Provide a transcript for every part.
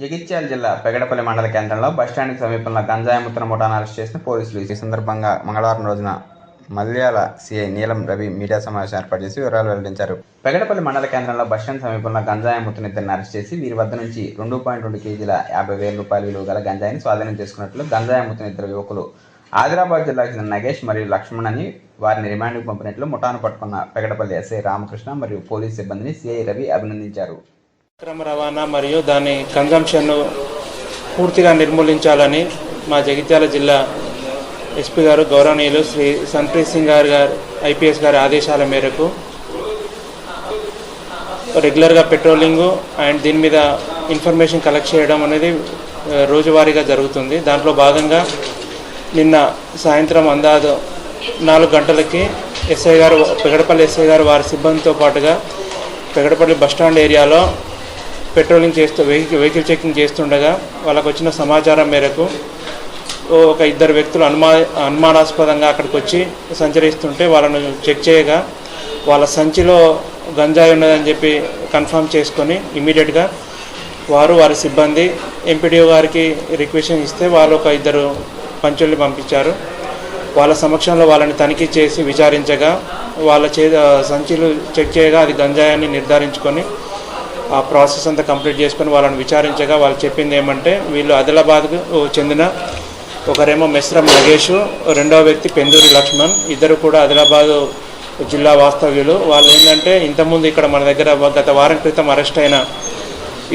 జగిత్యాల జిల్లా పెగడపల్లి మండల కేంద్రంలో బస్టాండ్కి సమీపంలో గంజాయి ముత్తన ముఠాను అరెస్ట్ చేసిన పోలీసులు. ఈ సందర్భంగా మంగళవారం రోజున మల్యాల సిఐ నీలం రవి మీడియా సమావేశం ఏర్పాటు చేసి వివరాలు వెల్లడించారు. పెగడపల్లి మండల కేంద్రంలో బస్టాండ్ సమీపంలో గంజాయి ముత్తన ఇద్దరిని అరెస్ట్ చేసి వీరి వద్ద నుంచి రెండు పాయింట్ రెండు కేజీల యాభై వేల రూపాయల విలువ గల గంజాయిని స్వాధీనం చేసుకున్నట్లు గంజాయి ముత్తన ఇద్దరు యువకులు ఆదిలాబాద్ జిల్లాకు చెందిన నగేష్ మరియు లక్ష్మణ్ అని వారిని రిమాండ్కు పంపినట్లు ముఠాను పట్టుకున్న పెగడపల్లి ఎస్ఐ రామకృష్ణ మరియు పోలీస్ సిబ్బందిని సిఐ రవి అభినందించారు. అక్రమ రవాణా మరియు దాని కన్జంప్షన్ను పూర్తిగా నిర్మూలించాలని మా జగిత్యాల జిల్లా ఎస్పీ గారు గౌరవనీయులు శ్రీ సంప్రీత్ సింగ్ గారు గారు ఐపీఎస్ గారి ఆదేశాల మేరకు. రెగ్యులర్గా పెట్రోలింగు అండ్ దీని మీద ఇన్ఫర్మేషన్ కలెక్ట్ చేయడం అనేది రోజువారీగా జరుగుతుంది. దాంట్లో భాగంగా నిన్న సాయంత్రం అందాదు నాలుగు గంటలకి ఎస్ఐ గారు పెగడపల్లి ఎస్ఐ గారు వారి సిబ్బందితో పాటుగా పెగడపల్లి బస్టాండ్ ఏరియాలో పెట్రోలింగ్ చేస్తూ వెహికల్ వెహికల్ చెకింగ్ చేస్తుండగా వాళ్ళకు వచ్చిన సమాచారం మేరకు ఒక ఇద్దరు వ్యక్తులు అనుమా అనుమానాస్పదంగా అక్కడికి వచ్చి సంచరిస్తుంటే వాళ్ళను చెక్ చేయగా వాళ్ళ సంచిలో గంజాయి ఉన్నదని చెప్పి కన్ఫర్మ్ చేసుకొని ఇమీడియట్గా వారు వారి సిబ్బంది ఎంపీడీఓ గారికి రిక్వెషన్ ఇస్తే వాళ్ళు ఒక ఇద్దరు పంచుల్ని పంపించారు. వాళ్ళ సమక్షంలో వాళ్ళని తనిఖీ చేసి విచారించగా వాళ్ళ చే సంచులు చెక్ చేయగా అది గంజాయాన్ని నిర్ధారించుకొని ఆ ప్రాసెస్ అంతా కంప్లీట్ చేసుకొని వాళ్ళని విచారించగా వాళ్ళు చెప్పింది ఏమంటే వీళ్ళు ఆదిలాబాద్కు చెందిన ఒకరేమో మెస్రం నగేష్ రెండవ వ్యక్తి పెందూరి లక్ష్మణ్ ఇద్దరు కూడా ఆదిలాబాద్ జిల్లా వాస్తవ్యులు. వాళ్ళు ఏంటంటే ఇంతకుముందు ఇక్కడ మన దగ్గర గత వారం క్రితం అరెస్ట్ అయిన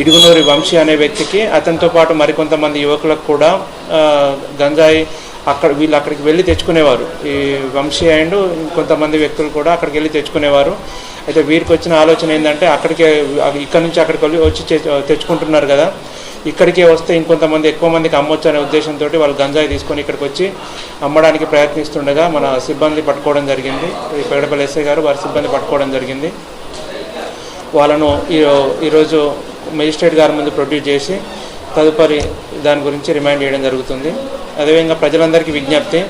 ఇడుగునూరి వంశీ అనే వ్యక్తికి అతనితో పాటు మరికొంతమంది యువకులకు కూడా గంజాయి అక్కడ వీళ్ళు అక్కడికి వెళ్ళి తెచ్చుకునేవారు. ఈ వంశీ అండ్ కొంతమంది వ్యక్తులు కూడా అక్కడికి వెళ్ళి తెచ్చుకునేవారు. అయితే వీరికి వచ్చిన ఆలోచన ఏంటంటే అక్కడికే ఇక్కడ నుంచి అక్కడికి వెళ్ళి వచ్చి తెచ్చుకుంటున్నారు కదా. ఇక్కడికే వస్తే ఇంకొంతమంది ఎక్కువ మందికి అమ్మొచ్చు అనే ఉద్దేశంతో వాళ్ళు గంజాయి తీసుకొని ఇక్కడికి వచ్చి అమ్మడానికి ప్రయత్నిస్తుండగా మన సిబ్బంది పట్టుకోవడం జరిగింది. ఈ పెగడపల్లి ఎస్ఐ గారు వారి సిబ్బంది పట్టుకోవడం జరిగింది. వాళ్ళను ఈ ఈరోజు మెజిస్ట్రేట్ గారి ముందు ప్రొడ్యూస్ చేసి తదుపరి దాని గురించి రిమైండ్ చేయడం జరుగుతుంది. అదేవిధంగా ప్రజలందరికీ విజ్ఞప్తి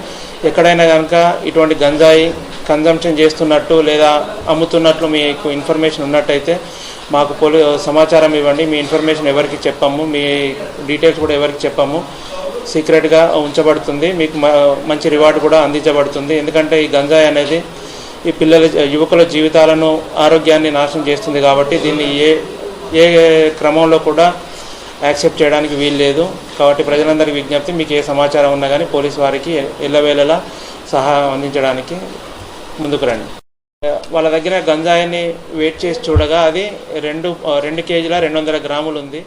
ఎక్కడైనా కనుక ఇటువంటి గంజాయి కన్జంప్షన్ చేస్తున్నట్టు లేదా అమ్ముతున్నట్లు మీకు ఇన్ఫర్మేషన్ ఉన్నట్టయితే మాకు పోలీ సమాచారం ఇవ్వండి. మీ ఇన్ఫర్మేషన్ ఎవరికి చెప్పాము మీ డీటెయిల్స్ కూడా ఎవరికి చెప్పాము సీక్రెట్గా ఉంచబడుతుంది. మీకు మంచి రివార్డు కూడా అందించబడుతుంది. ఎందుకంటే ఈ గంజాయి అనేది ఈ పిల్లల యువకుల జీవితాలను ఆరోగ్యాన్ని నాశనం చేస్తుంది కాబట్టి దీన్ని ఏ ఏ క్రమంలో కూడా యాక్సెప్ట్ చేయడానికి వీలు లేదు. కాబట్టి ప్రజలందరికీ విజ్ఞప్తి మీకు ఏ సమాచారం ఉన్నా కానీ పోలీస్ వారికి ఎల్లవేళలా సహాయం అందించడానికి ముందుకు రండి. వాళ్ళ దగ్గర గంజాయిని వెయిట్ చేసి చూడగా అది రెండు రెండు కేజీల రెండు వందల గ్రాములు ఉంది.